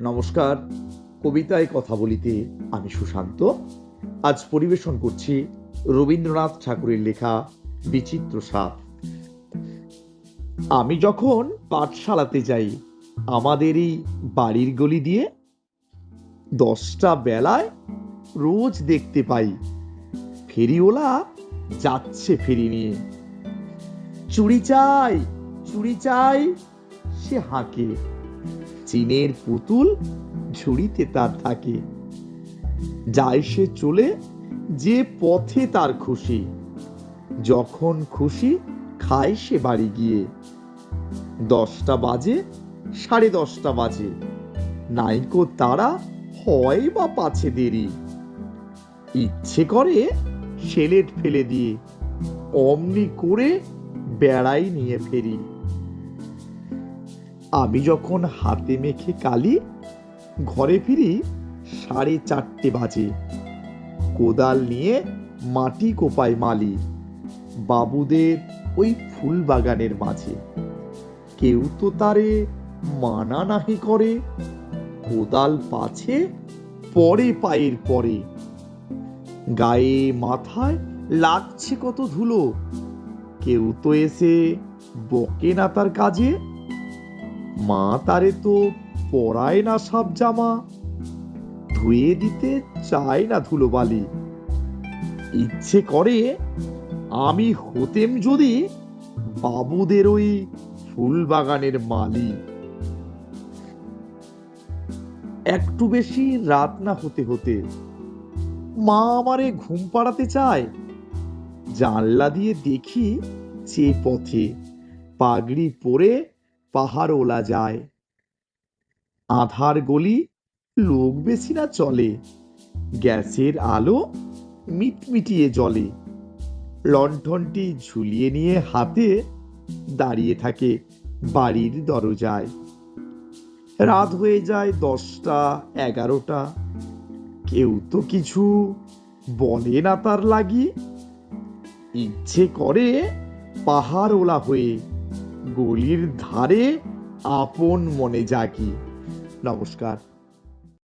নমস্কার। কবিতায় কথা বলিতে আমি সুশান্ত। আজ পরিবেশন করছি রবীন্দ্রনাথ ঠাকুরের লেখা বিচিত্র সাপ। আমি যখন পাঠশালাতে যাই আমাদের এই বাড়ির গলি দিয়ে দশটা বেলায় রোজ দেখতে পাই, ফেরিওলা যাচ্ছে ফেরি নিয়ে। চুড়ি চাই চুড়ি চাই, সে হাঁকে। চীনের পুতুল ঝুড়িতে তার থাকে। যায় সে চলে যে পথে তার খুশি। যখন খুশি খায় সে বাড়ি গিয়ে। দশটা বাজে, সাড়ে দশটা বাজে। নাইকো তারা হয় বা পাছে দেরি। ইচ্ছে করে সেলেট ফেলে দিয়ে, অমনি করে বেড়াই নিয়ে ফেরি। আমি যখন হাতে মেখে কালি, ঘরে ফিরি, সাড়ে চারটে বাজে। কোদাল নিয়ে মাটি কোপায় মালি, বাবুদের ওই ফুল বাগানের মাঝে। কেউ তো তারে মানা নাহি করে, কোদাল পাছে পরে পায়ের পরে। গায়ে মাথায় লাগছে কত ধুলো, কেউ তো এসে বকে না তার কাজে। মা তারে তো পরায় না সব জামা, ধুয়ে দিতে চায় না ধুলোবালি। ইচ্ছে করে আমি হতেম যদি বাবুদের ওই ফুল বাগানের মালি। একটু বেশি রাত না হতে হতে মা আমারে ঘুম পাড়াতে চায়। জানলা দিয়ে দেখি যে পথে পাগড়ি পরে পাহাড় ওলা যায়। আধার গলি লোক বেশি না চলে। গ্যাসের আলো মিটমিটিয়ে জলে লণ্ঠনটি ঝুলিয়ে নিয়ে হাতে দাঁড়িয়ে থাকে বাড়ির দরজায়। রাত হয়ে যায় দশটা, এগারোটা। কেউ তো কিছু বলে না তার লাগি। ইচ্ছে করে পাহাড় ওলা হয়ে গলির ধারে আপন মনে জাগি। নমস্কার।